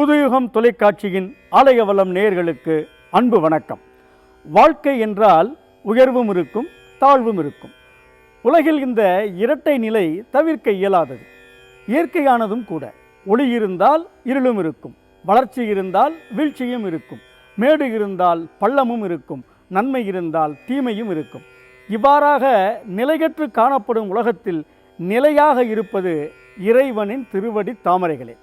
புதுயுகம் தொலைக்காட்சியின் ஆலயவளம் நேயர்களுக்கு அன்பு வணக்கம். வாழ்க்கை என்றால் உயர்வும் இருக்கும் தாழ்வும் இருக்கும். உலகில் இந்த இரட்டை நிலை தவிர்க்க இயலாதது. இயற்கையானதும் கூட. ஒளி இருந்தால் இருளும் இருக்கும் வளர்ச்சி இருந்தால் வீழ்ச்சியும் இருக்கும் மேடு இருந்தால் பள்ளமும் இருக்கும் நன்மை இருந்தால் தீமையும் இருக்கும். இவ்வாறாக நிலையற்று காணப்படும் உலகத்தில் நிலையாக இருப்பது இறைவனின் திருவடி தாமரைகளே.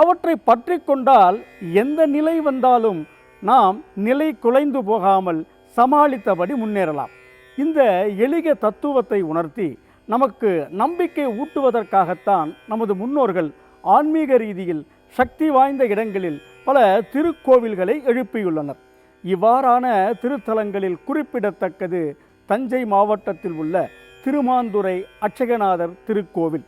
அவற்றை பற்றி கொண்டால் எந்த நிலை வந்தாலும் நாம் நிலை குலைந்து போகாமல் சமாளித்தபடி முன்னேறலாம். இந்த எளிய தத்துவத்தை உணர்த்தி நமக்கு நம்பிக்கை ஊட்டுவதற்காகத்தான் நமது முன்னோர்கள் ஆன்மீக ரீதியில் சக்தி வாய்ந்த இடங்களில் பல திருக்கோவில்களை எழுப்பியுள்ளனர். இவ்வாறான திருத்தலங்களில் குறிப்பிடத்தக்கது தஞ்சை மாவட்டத்தில் உள்ள திருமாந்துறை அட்சகநாதர் திருக்கோவில்.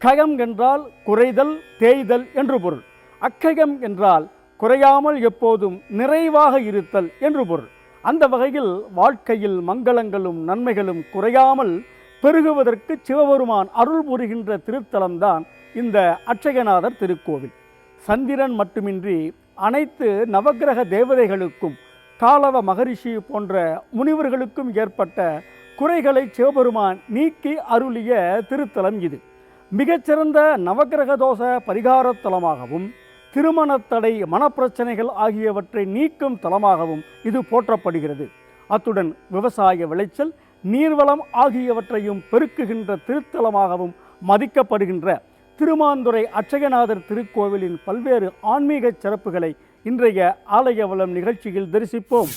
கயம் என்றால் குறைதல் தேய்தல் என்று பொருள். அக்கயம் என்றால் குறையாமல் எப்போதும் நிறைவாக இருத்தல் என்று பொருள். அந்த வகையில் வாழ்க்கையில் மங்களங்களும் நன்மைகளும் குறையாமல் பெருகுவதற்கு சிவபெருமான் அருள் புரிகின்ற திருத்தலம்தான் இந்த அட்சயநாதர் திருக்கோவில். சந்திரன் மட்டுமின்றி அனைத்து நவக்கிரக தேவதைகளுக்கும் காலவ மகரிஷி போன்ற முனிவர்களுக்கும் ஏற்பட்ட குறைகளை சிவபெருமான் நீக்கி அருளிய திருத்தலம் இது. மிகச்சிறந்த நவக்கிரக தோஷ பரிகாரத் தலமாகவும் திருமணத்தடை மனப்பிரச்சனைகள் ஆகியவற்றை நீக்கும் தலமாகவும் இது போற்றப்படுகிறது. அத்துடன் விவசாய விளைச்சல் நீர்வளம் ஆகியவற்றையும் பெருக்குகின்ற திருத்தலமாகவும் மதிக்கப்படுகின்ற திருமாந்துறை அச்சகநாதர் திருக்கோவிலின் பல்வேறு ஆன்மீக சிறப்புகளை இன்றைய ஆலயவளம் நிகழ்ச்சியில் தரிசிப்போம்.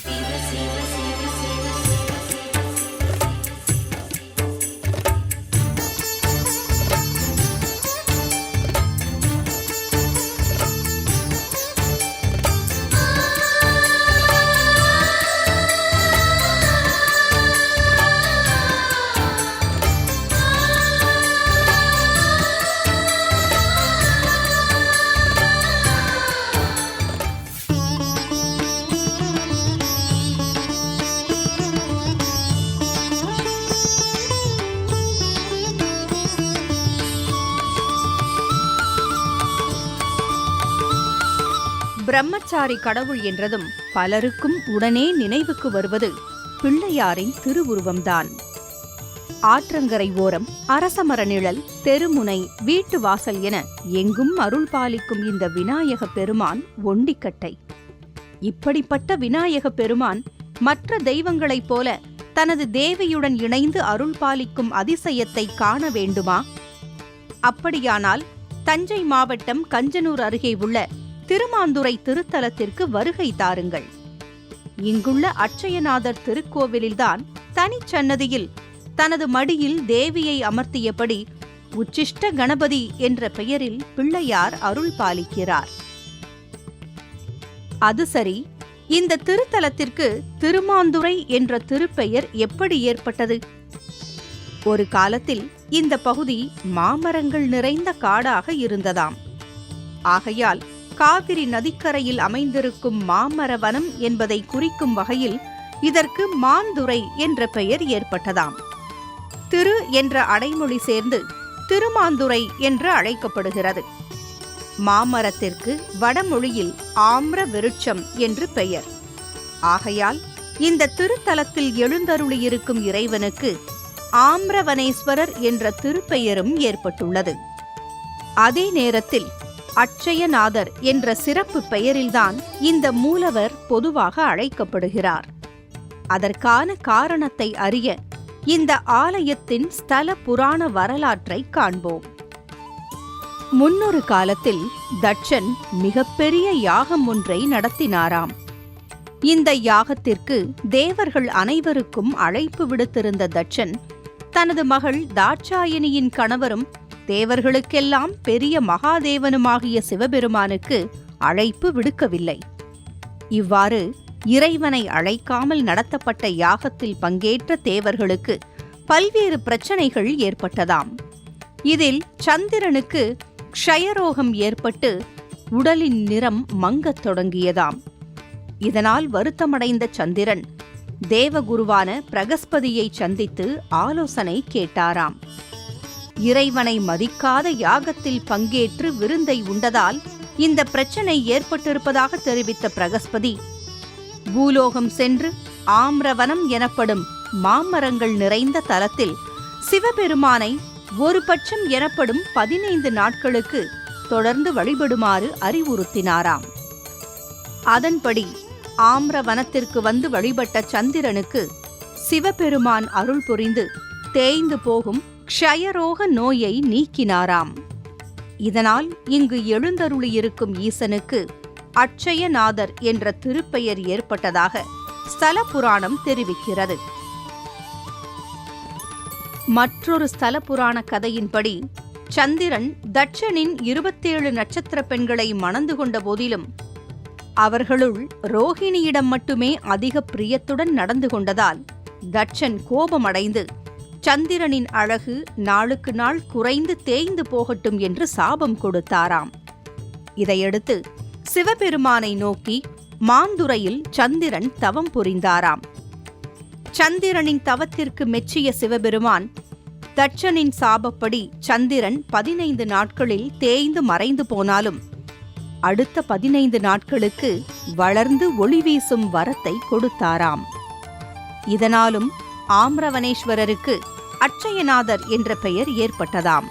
பிரம்மச்சாரி கடவுள் என்றதும் பலருக்கும் உடனே நினைவுக்கு வருவது பிள்ளையாரின் திருவுருவம்தான். ஆற்றங்கரை ஓரம் அரசமர நிழல் தெருமுனை வீட்டு வாசல் என எங்கும் அருள் பாலிக்கும் இந்த விநாயக பெருமான் ஒண்டிக்கட்டை. இப்படிப்பட்ட விநாயக பெருமான் மற்ற தெய்வங்களைப் போல தனது தேவியுடன் இணைந்து அருள் பாலிக்கும் அதிசயத்தை காண வேண்டுமா? அப்படியானால் தஞ்சை மாவட்டம் கஞ்சனூர் அருகே உள்ள திருமாந்துறை திருத்தலத்திற்கு வருகை தாருங்கள். இங்குள்ள அட்சயநாதர் திருக்கோவிலில்தான் தனிச்சன்னதியில் தனது மடியில் தேவியை அமர்த்தியபடி உச்சிஷ்ட கணபதி என்ற பெயரில் பிள்ளையார் அருள் பாலிக்கிறார். அது சரி இந்த திருத்தலத்திற்கு திருமாந்துறை என்ற திருப்பெயர் எப்படி ஏற்பட்டது? ஒரு காலத்தில் இந்த பகுதி மாமரங்கள் நிறைந்த காடாக இருந்ததாம். ஆகையால் காவிரி நதிக்கரையில் அமைந்திருக்கும் மாமரவனம் என்பதை குறிக்கும் வகையில் இதற்கு மாந்துறை என்ற பெயர் ஏற்பட்டதாம். திரு என்ற அடைமொழி சேர்ந்து திருமாந்துறை என்று அழைக்கப்படுகிறது. மாமரத்திற்கு வடமொழியில் ஆம்ர விருட்சம் என்று பெயர். ஆகையால் இந்த திருத்தலத்தில் எழுந்தருளியிருக்கும் இறைவனுக்கு ஆம்ரவனேஸ்வரர் என்ற திருப்பெயரும் ஏற்பட்டுள்ளது. அதே நேரத்தில் அட்சயநாதர் என்ற சிறப்பு பெயரில்தான் இந்த மூலவர் பொதுவாக அழைக்கப்படுகிறார். அதற்கான காரணத்தை அறிய இந்த ஆலயத்தின் ஸ்தல புராண வரலாற்றை காண்போம். முன்னொரு காலத்தில் தட்சன் மிகப்பெரிய யாகம் ஒன்றை நடத்தினாராம். இந்த யாகத்திற்கு தேவர்கள் அனைவருக்கும் அழைப்பு விடுத்திருந்த தட்சன் தனது மகள் தாட்சாயணியின் கணவரும் தேவர்களுக்கெல்லாம் பெரிய மகாதேவனுமாகிய சிவபெருமானுக்கு அழைப்பு விடுக்கவில்லை. இவ்வாறு இறைவனை அழைக்காமல் நடத்தப்பட்ட யாகத்தில் பங்கேற்ற தேவர்களுக்கு பல்வேறு பிரச்சனைகள் ஏற்பட்டதாம். இதில் சந்திரனுக்கு க்ஷயரோகம் ஏற்பட்டு உடலின் நிறம் மங்கத் தொடங்கியதாம். இதனால் வருத்தமடைந்த சந்திரன் தேவகுருவான பிரகஸ்பதியை சந்தித்து ஆலோசனை கேட்டாராம். இறைவனை மதிக்காத யாகத்தில் பங்கேற்று விருந்தை உண்டதால் இந்த பிரச்சனை ஏற்பட்டிருப்பதாக தெரிவித்த பிரகஸ்பதி பூலோகம் சென்று ஆம்ரவனம் எனப்படும் மாமரங்கள் நிறைந்த தலத்தில் சிவபெருமானை ஒரு பட்சம் எனப்படும் பதினைந்து நாட்களுக்கு தொடர்ந்து வழிபடுமாறு அறிவுறுத்தினாராம். அதன்படி ஆம்ரவனத்திற்கு வந்து வழிபட்ட சந்திரனுக்கு சிவபெருமான் அருள் புரிந்து தேய்ந்து போகும் க்ஷயரோக நோயை நீக்கினாராம். இதனால் இங்கு எழுந்தருளியிருக்கும் ஈசனுக்கு அட்சயநாதர் என்ற திருப்பெயர் ஏற்பட்டதாக ஸ்தல புராணம் தெரிவிக்கிறது. மற்றொரு ஸ்தல புராண கதையின்படி சந்திரன் தட்சனின் இருபத்தேழு நட்சத்திர பெண்களை மணந்து கொண்ட போதிலும் அவர்களுள் ரோஹிணியிடம் மட்டுமே அதிக பிரியத்துடன் நடந்து கொண்டதால் தட்சன் கோபமடைந்து சந்திரனின் அழகு நாளுக்கு நாள் குறைந்து தேய்ந்து போகட்டும் என்று சாபம் கொடுத்தாராம். இதையடுத்து சிவபெருமானை நோக்கி மாந்துரையில் சந்திரன் தவம் புரிந்தாராம். சந்திரனின் தவத்திற்கு மெச்சிய சிவபெருமான் தட்சனின் சாபப்படி சந்திரன் பதினைந்து நாட்களில் தேய்ந்து மறைந்து போனாலும் அடுத்த பதினைந்து நாட்களுக்கு வளர்ந்து ஒளி வீசும் வரத்தை கொடுத்தாராம். இதனாலும் ஆம்ரவனேஸ்வரருக்கு அட்சயநாதர் என்ற பெயர் ஏற்பட்டதாம்.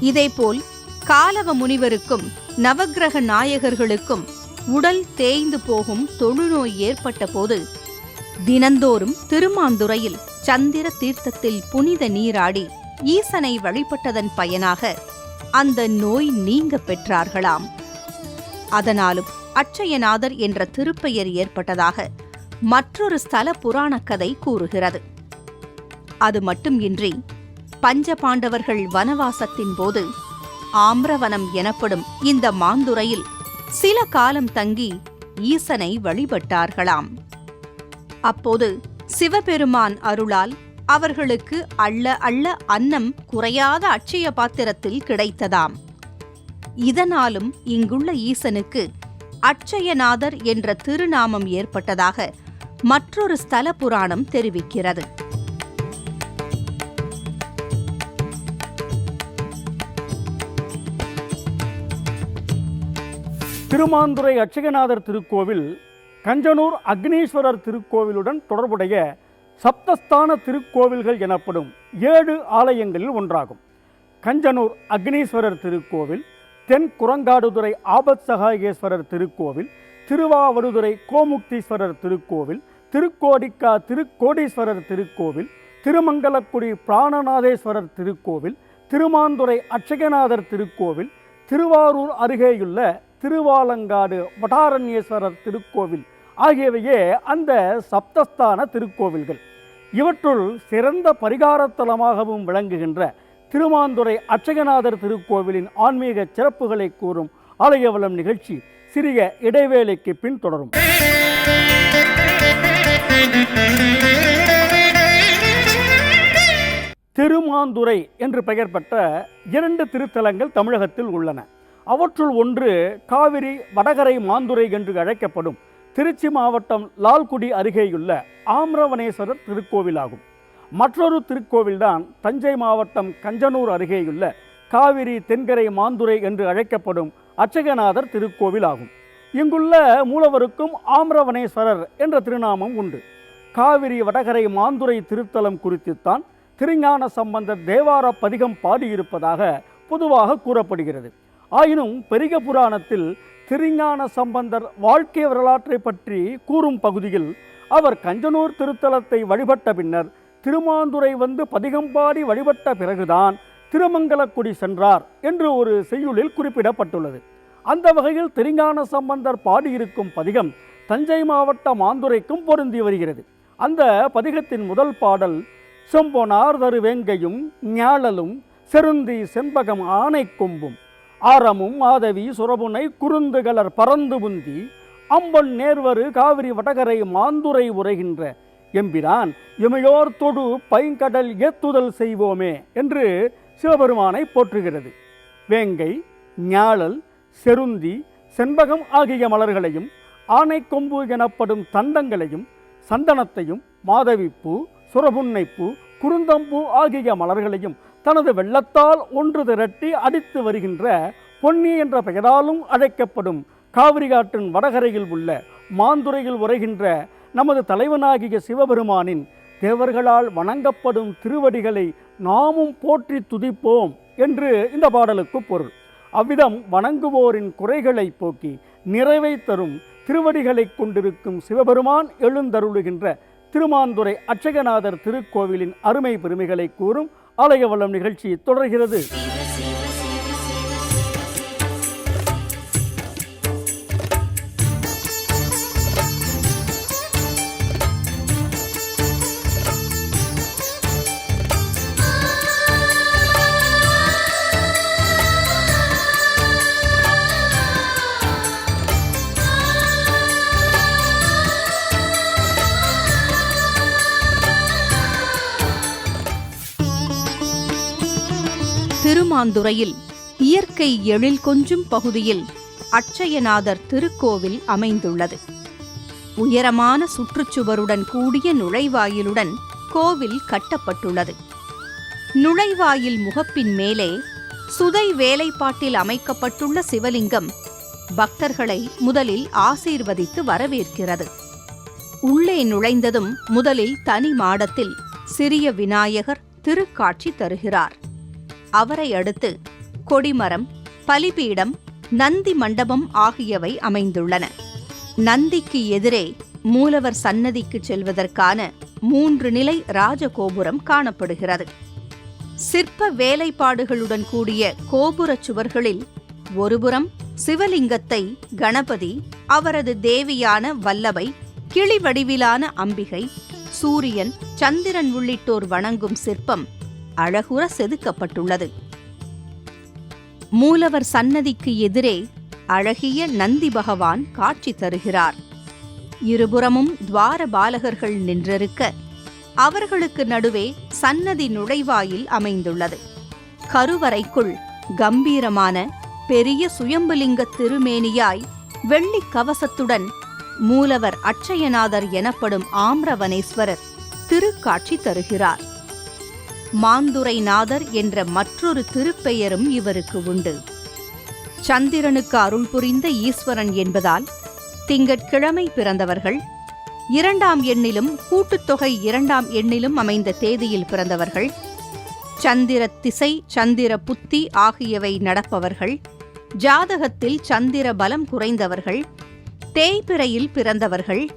இதேபோல் காலவ முனிவருக்கும் நவக்கிரக நாயகர்களுக்கும் உடல் தேய்ந்து போகும் தொழுநோய் ஏற்பட்ட போது தினந்தோறும் திருமாந்துறையில் சந்திர தீர்த்தத்தில் புனித நீராடி ஈசனை வழிபட்டதன் பயனாக அந்த நோய் நீங்க பெற்றார்களாம். அதனாலும் அட்சயநாதர் என்ற திருப்பெயர் ஏற்பட்டதாக மற்றொரு ஸ்தல புராணக் கதை கூறுகிறது. அது மட்டுமின்றி பஞ்ச பாண்டவர்கள் வனவாசத்தின் போது ஆம்ரவனம் எனப்படும் இந்த மாந்துரையில் சில காலம் தங்கி ஈசனை வழிபட்டார்களாம். அப்போது சிவபெருமான் அருளால் அவர்களுக்கு அள்ள அள்ள அன்னம் குறையாத அட்சய பாத்திரத்தில் கிடைத்ததாம். இதனாலும் இங்குள்ள ஈசனுக்கு அட்சயநாதர் என்ற திருநாமம் ஏற்பட்டதாக மற்றொரு ஸ்தல புராணம் தெரிவிக்கிறது. திருமாந்துறை அச்சகநாதர் திருக்கோவில் கஞ்சனூர் அக்னீஸ்வரர் திருக்கோவிலுடன் தொடர்புடைய சப்தஸ்தான திருக்கோவில்கள் எனப்படும் ஏழு ஆலயங்களில் ஒன்றாகும். கஞ்சனூர் அக்னீஸ்வரர் திருக்கோவில் தென் குரங்காடுதுறை ஆபத் சகாயேஸ்வரர் திருக்கோவில் திருவாவடுதுறை கோமுக்தீஸ்வரர் திருக்கோவில் திருக்கோடிக்கா திருக்கோடீஸ்வரர் திருக்கோவில் திருமங்கலக்குடி பிராணநாதேஸ்வரர் திருக்கோவில் திருமாந்துறை அட்சகநாதர் திருக்கோவில் திருவாரூர் அருகேயுள்ள திருவாலங்காடு வட்டாரண்யேஸ்வரர் திருக்கோவில் ஆகியவையே அந்த சப்தஸ்தான திருக்கோவில்கள். இவற்றுள் சிறந்த பரிகாரத்தலமாகவும் விளங்குகின்ற திருமாந்துறை அட்சகநாதர் திருக்கோவிலின் ஆன்மீக சிறப்புகளை கூறும் ஆலயவளம் நிகழ்ச்சி சிறிய இடைவேளைக்கு பின் தொடரும். திருமாந்துறை என்று பெயர் பெற்ற இரண்டு திருத்தலங்கள் தமிழகத்தில் உள்ளன. அவற்றுள் ஒன்று காவிரி வடகரை மாந்துரை என்று அழைக்கப்படும். திருச்சி மாவட்டம் லால்குடி அருகேயுள்ள ஆம்ரவனேஸ்வரர் திருக்கோவிலாகும். மற்றொரு திருக்கோவில்தான் தஞ்சை மாவட்டம் கஞ்சனூர் அருகேயுள்ள காவிரி தென்கரை மாந்துரை என்று அழைக்கப்படும் அச்சகநாதர் திருக்கோவில் ஆகும் இங்குள்ள மூலவருக்கும் ஆம்ரவனேஸ்வரர் என்ற திருநாமம் உண்டு. காவிரி வடகரை மாந்துரை திருத்தலம் குறித்துத்தான் திருஞான சம்பந்தர் தேவார பதிகம் பாடியிருப்பதாக பொதுவாக கூறப்படுகிறது. ஆயினும் பெரிய புராணத்தில் திருஞான சம்பந்தர் வாழ்க்கை வரலாற்றை பற்றி கூறும் பகுதியில் அவர் கஞ்சனூர் திருத்தலத்தை வழிபட்ட பின்னர் திருமாந்துரை வந்து பதிகம் பாடி வழிபட்ட பிறகுதான் திருமங்கலக்குடி சென்றார் என்று ஒரு செய்யுளில் குறிப்பிடப்பட்டுள்ளது. அந்த வகையில் திருஞான சம்பந்தர் பாடியிருக்கும் பதிகம் தஞ்சை மாவட்ட மாந்துரைக்கும் பொருந்தி வருகிறது. அந்த பதிகத்தின் முதல் பாடல் செம்பொனார் தருவேங்கையும் ஞாழலும் செருந்தி செண்பகம் ஆனை கொம்பும் ஆரமும் மாதவி சுரபுனை குறுந்துகளர் பறந்து புந்தி அம்பன் நேர்வரு காவிரி வடகரை மாந்துரை உரைகின்ற எம்பிரான் இமையோர் தொடு பைங்கடல் ஏத்துதல் செய்வோமே என்று சிவபெருமானை போற்றுகிறது. வேங்கை ஞாழல் செருந்தி செண்பகம் ஆகிய மலர்களையும் ஆனைக்கொம்பு எனப்படும் தண்டங்களையும் சந்தனத்தையும் மாதவிப்பூ சுரபுன்னைப்பூ குருந்தம்பூ ஆகிய மலர்களையும் தனது வெள்ளத்தால் ஒன்று திரட்டி அடித்து வருகின்ற பொன்னி என்ற பெயராலும் அழைக்கப்படும் காவிரி ஆற்றின் வடகரையில் உள்ள மாந்துரையில் உரைகின்ற நமது தலைவனாகிய சிவபெருமானின் தேவர்களால் வணங்கப்படும் திருவடிகளை நாமும் போற்றி துதிப்போம் என்று இந்த பாடலுக்கு பொருள். அவ்விதம் வணங்குவோரின் குறைகளை போக்கி நிறைவை தரும் திருவடிகளை கொண்டிருக்கும் சிவபெருமான் எழுந்தருளுகின்ற திருமாந்துரை அச்சகநாதர் திருக்கோவிலின் அருமை பெருமைகளை கூறும் ஆலயவளம் நிகழ்ச்சி தொடர்கிறது. திருமாந்துறையில் இயற்கை எழில் கொஞ்சும் பகுதியில் அட்சயநாதர் திருக்கோவில் அமைந்துள்ளது. உயரமான சுற்றுச்சுவருடன் கூடிய நுழைவாயிலுடன் கோவில் கட்டப்பட்டுள்ளது. நுழைவாயில் முகப்பின் மேலே சுதை வேலைப்பாட்டில் அமைக்கப்பட்டுள்ள சிவலிங்கம் பக்தர்களை முதலில் ஆசீர்வதித்து வரவேற்கிறது. உள்ளே நுழைந்ததும் முதலில் தனி மாடத்தில் சிறிய விநாயகர் திருக்காட்சி தருகிறார். அவரை அடுத்து கொடிமரம் பலிபீடம் நந்தி மண்டபம் ஆகியவை அமைந்துள்ளன. நந்திக்கு எதிரே மூலவர் சன்னதிக்கு செல்வதற்கான மூன்று நிலை ராஜகோபுரம் காணப்படுகிறது. சிற்ப வேலைப்பாடுகளுடன் கூடிய கோபுரச் சுவர்களில் ஒருபுறம் சிவலிங்கத்தை கணபதி அவரது தேவியான வல்லபை கிளி வடிவிலான அம்பிகை சூரியன் சந்திரன் உள்ளிட்டோர் வணங்கும் சிற்பம் அழகுற செதுக்கப்பட்டுள்ளது. மூலவர் சன்னதிக்கு எதிரே அழகிய நந்தி பகவான் காட்சி தருகிறார். இருபுறமும் துவார பாலகர்கள் நின்றிருக்க அவர்களுக்கு நடுவே சன்னதி நுழைவாயில் அமைந்துள்ளது. கருவறைக்குள் கம்பீரமான பெரிய சுயம்புலிங்க திருமேனியாய் வெள்ளிக் கவசத்துடன் மூலவர் அட்சயநாதர் எனப்படும் ஆம்ரவனேஸ்வரர் திருக்காட்சி தருகிறார். மாந்துரைநாதர் என்ற மற்றொரு திருப்பெயரும் இவருக்கு உண்டு. சந்திரனுக்கு அருள் புரிந்த ஈஸ்வரன் என்பதால் திங்கட்கிழமை பிறந்தவர்கள் இரண்டாம் எண்ணிலும் கூட்டுத்தொகை இரண்டாம் எண்ணிலும் அமைந்த தேதியில் பிறந்தவர்கள் சந்திர திசை சந்திர புத்தி ஆகியவை நடப்பவர்கள் ஜாதகத்தில் சந்திர பலம் குறைந்தவர்கள் தேய்பிறையில் பிறந்தவர்கள்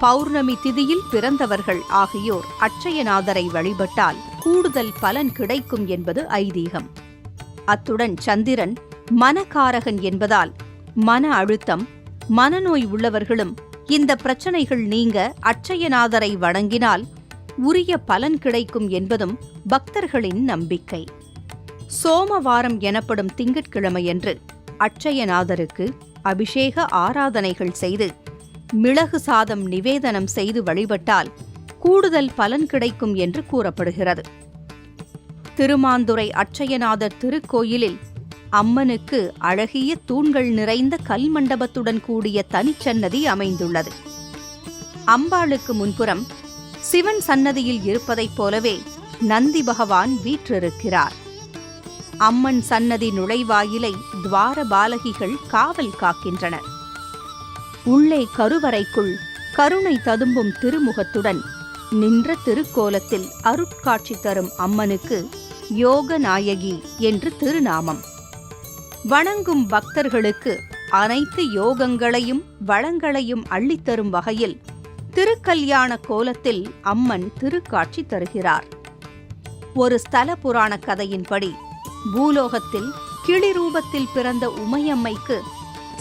பௌர்ணமி திதியில் பிறந்தவர்கள் ஆகியோர் அட்சயநாதரை வழிபட்டால் கூடுதல் பலன் கிடைக்கும் என்பது ஐதீகம். அத்துடன் சந்திரன் மனக்காரகன் என்பதால் மன அழுத்தம் மனநோய் உள்ளவர்களும் இந்த பிரச்சனைகள் நீங்க அட்சயநாதரை வணங்கினால் உரிய பலன் கிடைக்கும் என்பதும் பக்தர்களின் நம்பிக்கை. சோமவாரம் எனப்படும் திங்கட்கிழமையன்று அட்சயநாதருக்கு அபிஷேக ஆராதனைகள் செய்து மிளகு சாதம் நிவேதனம் செய்து வழிபட்டால் கூடுதல் பலன் கிடைக்கும் என்று கூறப்படுகிறது. திருமாந்துறை அட்சயநாதர் திருக்கோயிலில் அம்மனுக்கு அழகிய தூண்கள் நிறைந்த கல் மண்டபத்துடன் கூடிய தனிச்சன்னதி அமைந்துள்ளது. அம்பாளுக்கு முன்புறம் சிவன் சன்னதியில் இருப்பதைப் போலவே நந்தி பகவான் வீற்றிருக்கிறார். அம்மன் சன்னதி நுழைவாயிலை துவார பாலகிகள் காவல் காக்கின்றனர். உள்ளே கருவறைக்குள் கருணை ததும்பும் திருமுகத்துடன் நின்ற திருக்கோலத்தில் அருட்காட்சி தரும் அம்மனுக்கு யோக நாயகி என்று திருநாமம். வணங்கும் பக்தர்களுக்கு அனைத்து யோகங்களையும் வளங்களையும் அள்ளித்தரும் வகையில் திருக்கல்யாண கோலத்தில் அம்மன் திருக்காட்சி தருகிறார். ஒரு ஸ்தல புராண கதையின்படி பூலோகத்தில் கிளி ரூபத்தில் பிறந்த உமையம்மைக்கு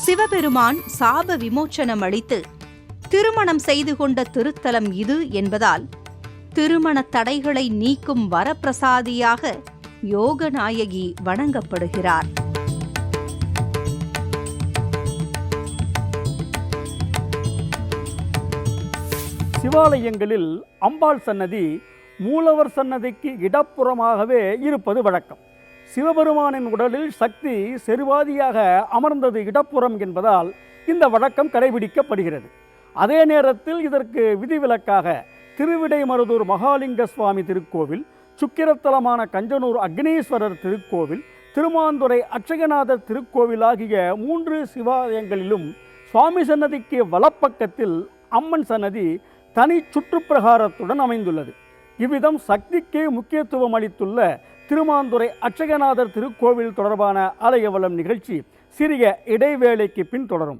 சிவபெருமான் சாப விமோச்சனம் அளித்து திருமணம் செய்து கொண்ட திருத்தலம் இது என்பதால் திருமண தடைகளை நீக்கும் வரப்பிரசாதியாக யோகநாயகி வணங்கப்படுகிறார். சிவாலயங்களில் அம்பாள் சன்னதி மூலவர் சன்னதிக்கு இடப்புறமாகவே இருப்பது வழக்கம். சிவபெருமானின் உடலில் சக்தி செருவாதியாக அமர்ந்தது இடப்புறம் என்பதால் இந்த வழக்கம் கடைபிடிக்கப்படுகிறது. அதே நேரத்தில் இதற்கு விதிவிலக்காக திருவிடைமருதூர் மகாலிங்க சுவாமி திருக்கோவில் சுக்கிரத்தலமான கஞ்சனூர் அக்னீஸ்வரர் திருக்கோவில் திருமாந்துறை அட்சகநாதர் திருக்கோவிலாகிய மூன்று சிவாலயங்களிலும் சுவாமி சன்னதிக்கு வலப்பக்கத்தில் அம்மன் சன்னதி தனி சுற்றுப்பிரகாரத்துடன் அமைந்துள்ளது. இவ்விதம் சக்திக்கு முக்கியத்துவம் அளித்துள்ள திருமாந்துறை அச்சகநாதர் திருக்கோவில் தொடர்பான ஆலயவளம் நிகழ்ச்சி சிறிய இடைவேளைக்கு பின் தொடரும்.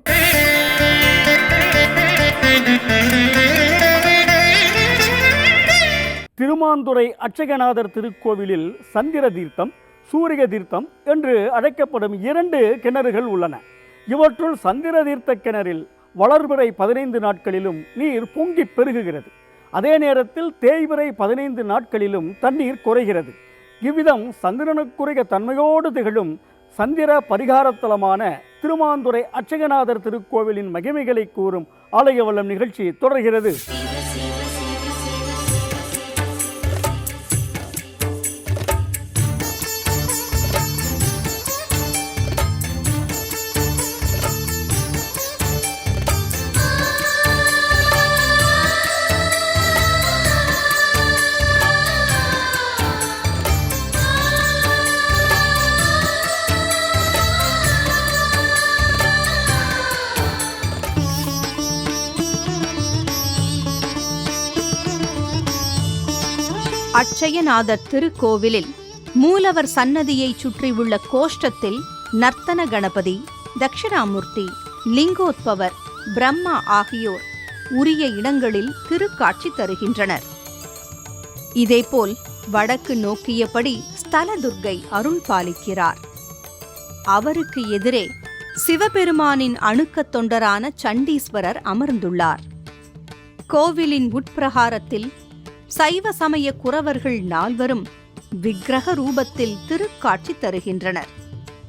திருமாந்துறை அட்சகநாதர் திருக்கோவிலில் சந்திர தீர்த்தம் சூரிய தீர்த்தம் என்று அழைக்கப்படும் இரண்டு கிணறுகள் உள்ளன. இவற்றுள் சந்திர தீர்த்த கிணறில் வளர்பிறை பதினைந்து நாட்களிலும் நீர் பொங்கி பெருகுகிறது. அதே நேரத்தில் தேய்விரை பதினைந்து நாட்களிலும் தண்ணீர் குறைகிறது. இவ்விதம் சந்திரனுக்குரிய தன்மையோடு திகழும் சந்திர பரிகாரத்தலமான திருமாந்துறை அச்சகநாதர் திருக்கோவிலின் மகிமைகளை கூறும் ஆலயவல்லம் நிகழ்ச்சி தொடர்கிறது. அட்சயநாதர் திருக்கோவிலில் மூலவர் சன்னதியைச் சுற்றியுள்ள கோஷ்டத்தில் நர்த்தன கணபதி தக்ஷிணாமூர்த்தி லிங்கோத்பவர் பிரம்மா ஆகியோர் உரிய இடங்களில் திருக்காட்சி தருகின்றனர். இதேபோல் வடக்கு நோக்கியபடி ஸ்தலதுர்கை அருள் பாலிக்கிறார் அவருக்கு எதிரே சிவபெருமானின் அணுக்கத் தொண்டரான சண்டீஸ்வரர் அமர்ந்துள்ளார். கோவிலின் உட்பிரகாரத்தில் சைவ சமய குறவர்கள் நால்வரும் விக்கிரக ரூபத்தில் திருக்காட்சி தருகின்றனர்.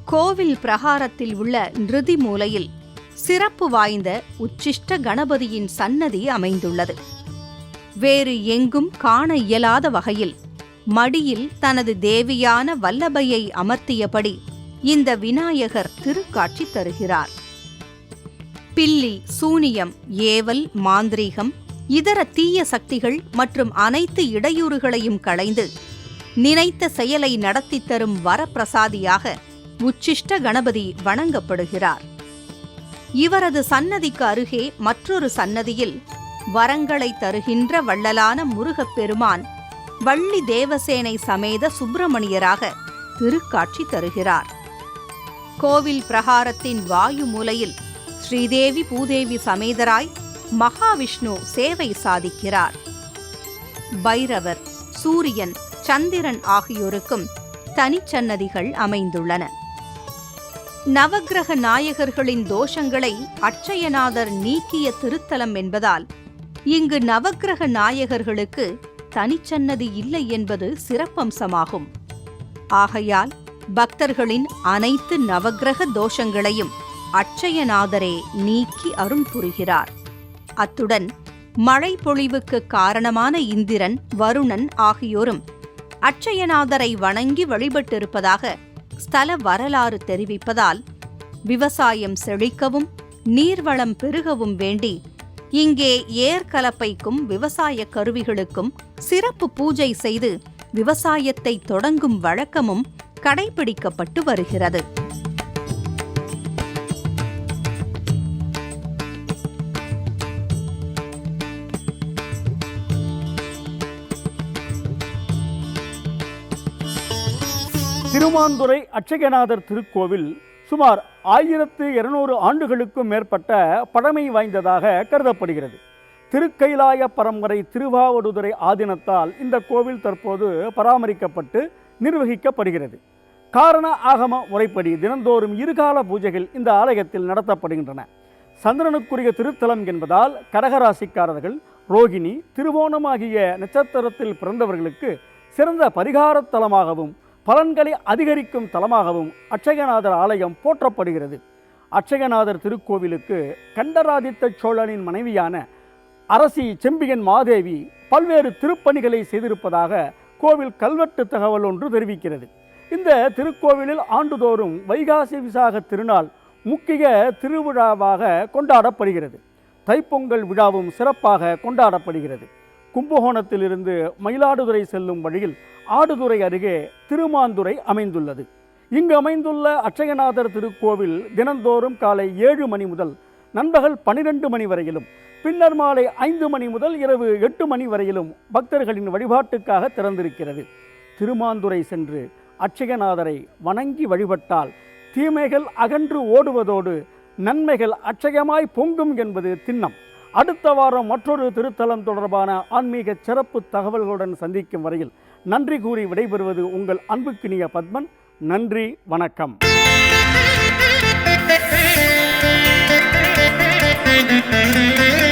கோவில் பிரகாரத்தில் உள்ள நிருதி மூலையில் சிறப்பு வாய்ந்த உச்சிஷ்ட கணபதியின் சன்னதி அமைந்துள்ளது. வேறு எங்கும் காண இயலாத வகையில் மடியில் தனது தேவியான வல்லபையை அமர்த்தியபடி இந்த விநாயகர் திருக்காட்சி தருகிறார். பில்லி சூனியம் ஏவல் மாந்திரீகம் இதர தீய சக்திகள் மற்றும் அனைத்து இடையூறுகளையும் களைந்து நினைத்த செயலை நடத்தித் தரும் வரப்பிரசாதியாக உச்சிஷ்ட கணபதி வணங்கப்படுகிறார். இவரது சன்னதிக்கு அருகே மற்றொரு சன்னதியில் வரங்களை தருகின்ற வள்ளலான முருகப்பெருமான் வள்ளி தேவசேனை சமேத சுப்பிரமணியராக திருக்காட்சி தருகிறார். கோவில் பிரகாரத்தின் வாயு மூலையில் ஸ்ரீதேவி பூதேவி சமேதராய் மகாவிஷ்ணு சேவை சாதிக்கிறார். பைரவர் சூரியன் சந்திரன் ஆகியோருக்கும் தனிச்சன்னதிகள் அமைந்துள்ளன. நவக்கிரக நாயகர்களின் தோஷங்களை அட்சயநாதர் நீக்கிய திருத்தலம் என்பதால் இங்கு நவக்கிரக நாயகர்களுக்கு தனிச்சன்னதி இல்லை என்பது சிறப்பம்சமாகும். ஆகையால் பக்தர்களின் அனைத்து நவக்கிரக தோஷங்களையும் அட்சயநாதரே நீக்கி அருள் புரிகிறார். அத்துடன் மழை பொழிவுக்கு காரணமான இந்திரன் வருணன் ஆகியோரும் அட்சயநாதரை வணங்கி வழிபட்டிருப்பதாக ஸ்தல வரலாறு தெரிவிப்பதால் விவசாயம் செழிக்கவும் நீர்வளம் பெருகவும் வேண்டி இங்கே ஏர்கலப்பைக்கும் விவசாய கருவிகளுக்கும் சிறப்பு பூஜை செய்து விவசாயத்தை தொடங்கும் வழக்கமும் கடைபிடிக்கப்பட்டு வருகிறது. திருமாந்துறை அட்சகநாதர் திருக்கோவில் சுமார் ஆயிரத்து இருநூறு ஆண்டுகளுக்கும் மேற்பட்ட பழமை வாய்ந்ததாக கருதப்படுகிறது. திருக்கைலாய பரம்பரை திருவாவடுதுறை ஆதீனத்தால் இந்த கோவில் தற்போது பராமரிக்கப்பட்டு நிர்வகிக்கப்படுகிறது. காரண ஆகம முறைப்படி தினந்தோறும் இருகால பூஜைகள் இந்த ஆலயத்தில் நடத்தப்படுகின்றன. சந்திரனுக்குரிய திருத்தலம் என்பதால் கடகராசிக்காரர்கள் ரோகிணி திருவோணம் ஆகிய நட்சத்திரத்தில் பிறந்தவர்களுக்கு சிறந்த பரிகாரத் தலமாகவும் பலன்களை அதிகரிக்கும் தலமாகவும் அட்சயநாதர் ஆலயம் போற்றப்படுகிறது. அட்சயநாதர் திருக்கோவிலுக்கு கண்டராதித்த சோழனின் மனைவியான அரசி செம்பியன் மாதேவி பல்வேறு திருப்பணிகளை செய்திருப்பதாக கோவில் கல்வெட்டு தகவல் ஒன்று தெரிவிக்கிறது. இந்த திருக்கோவிலில் ஆண்டுதோறும் வைகாசி விசாக திருநாள் முக்கிய திருவிழாவாக கொண்டாடப்படுகிறது. தைப்பொங்கல் விழாவும் சிறப்பாக கொண்டாடப்படுகிறது. கும்பகோணத்திலிருந்து மயிலாடுதுறை செல்லும் வழியில் ஆடுதுறை அருகே திருமாந்துறை அமைந்துள்ளது. இங்கு அமைந்துள்ள அட்சயநாதர் திருக்கோவில் தினந்தோறும் காலை ஏழு மணி முதல் நண்பகல் பனிரெண்டு மணி வரையிலும் பின்னர் மாலை ஐந்து மணி முதல் இரவு எட்டு மணி வரையிலும் பக்தர்களின் வழிபாட்டுக்காக திறந்திருக்கிறது. திருமாந்துரை சென்று அட்சயநாதரை வணங்கி வழிபட்டால் தீமைகள் அகன்று ஓடுவதோடு நன்மைகள் அட்சயமாய் பொங்கும் என்பது திண்ணம். அடுத்த வாரம் மற்றொரு திருத்தலம் தொடர்பான ஆன்மீக சிறப்பு தகவல்களுடன் சந்திக்கும் வரையில் நன்றி கூறி விடைபெறுவது உங்கள் அன்புக்கினிய பத்மன் நன்றி வணக்கம் Thank you.